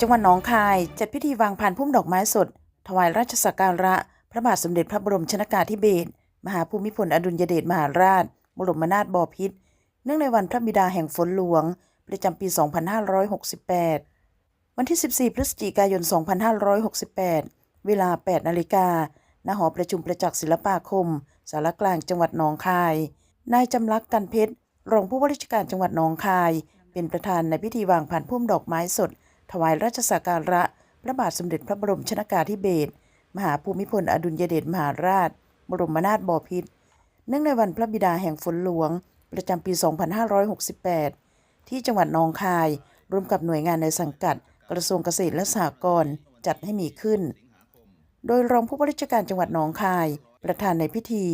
จังหวัดหนองคายจัดพิธีวางพานพุ่มดอกไม้สด ถวายราชสักการะ พระบาทสมเด็จพระบรมชนากาธิเบศรมหาภูมิพลอดุลยเดชมหาราช บรมนาถบพิตรเนื่องในวันพระบิดาแห่งฝนหลวง ประจำปี 2568 วันที่ 14 พฤศจิกายน 2568 เวลา 8 นาฬิกาณหอประชุมประจักษ์ศิลปาคม สารกลางจังหวัดหนองคาย นายจำลักษ์กันเพชรรองผู้ว่าราชการจังหวัดหนองคาย เป็นประธานในพิธีวางผ่านพุ่มดอกไม้สด ถวายราชสักการะ พระบาทสมเด็จพระบรมชนากาธิเบศรมหาภูมิพลอดุลยเดชมหาราช บรมนาถบพิตรเนื่องในวันพระบิดาแห่งฝนหลวง ประจำปี 2568 ที่จังหวัดนองคาย ร่วมกับหน่วยงานในสังกัด กระทรวงเกษตรและสหกรณ์จัดให้มีขึ้น โดยรองผู้ว่าราชการจังหวัดนองคาย ประธานในพิธี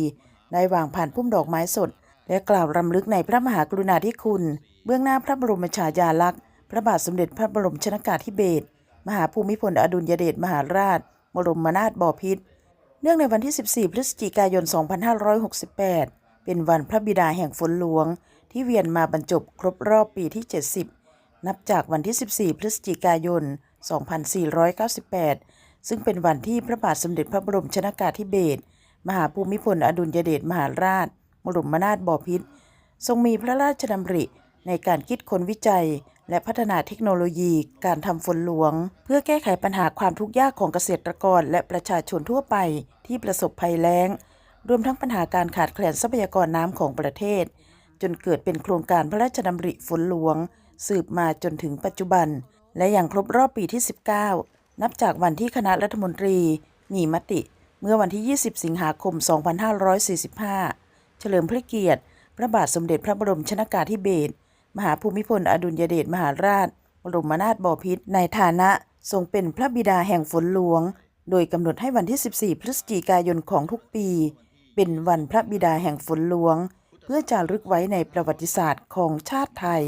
ได้วางผ่านพุ่มดอกไม้สด และกล่าวรำลึกในพระมหากรุณาธิคุณ เบื้องหน้าพระบรมฉายาลักษณ์ ระบาทสมเด็จพระบรมชนากาธิเบศรมหาภูมิพลอดุลยเดชมหาราช บรมนาถบพิตร เนื่องในวันที่ 14 พฤศจิกายน 2568 เป็นวันพระบิดาแห่งฝนหลวง ที่เวียนมาบรรจบครบรอบปีที่ 70 นับจากวันที่ 14 พฤศจิกายน 2498 ซึ่งเป็นวันที่พระบาทสมเด็จพระบรมชนากาธิเบศรมหาภูมิพลอดุลยเดชมหาราช บรมนาถบพิตร ทรงมีพระราชดำริในการคิดค้นวิจัย และพัฒนาเทคโนโลยีการทำฝนหลวง เพื่อแก้ไขปัญหาความทุกข์ยากของเกษตรกร และประชาชนทั่วไปที่ประสบภัยแล้ง รวมทั้งปัญหาการขาดแคลนทรัพยากรน้ำของประเทศ จนเกิดเป็นโครงการพระราชดำริฝนหลวง สืบมาจนถึงปัจจุบัน และอย่างครบรอบปีที่ 19 นับจากวันที่คณะรัฐมนตรี มีมติ เมื่อวันที่ 20 สิงหาคม 2545 เฉลิมพระเกียรติ พระบาทสมเด็จพระบรมชนากาธิเบศร มหาภูมิพลอดุลยเดชมหาราชบรมนาถบพิตรในฐานะทรงเป็นพระบิดาแห่งฝนหลวง โดยกำหนดให้วันที่ 14 พฤศจิกายนของทุกปี เป็นวันพระบิดาแห่งฝนหลวง เพื่อจารึกไว้ในประวัติศาสตร์ของชาติไทย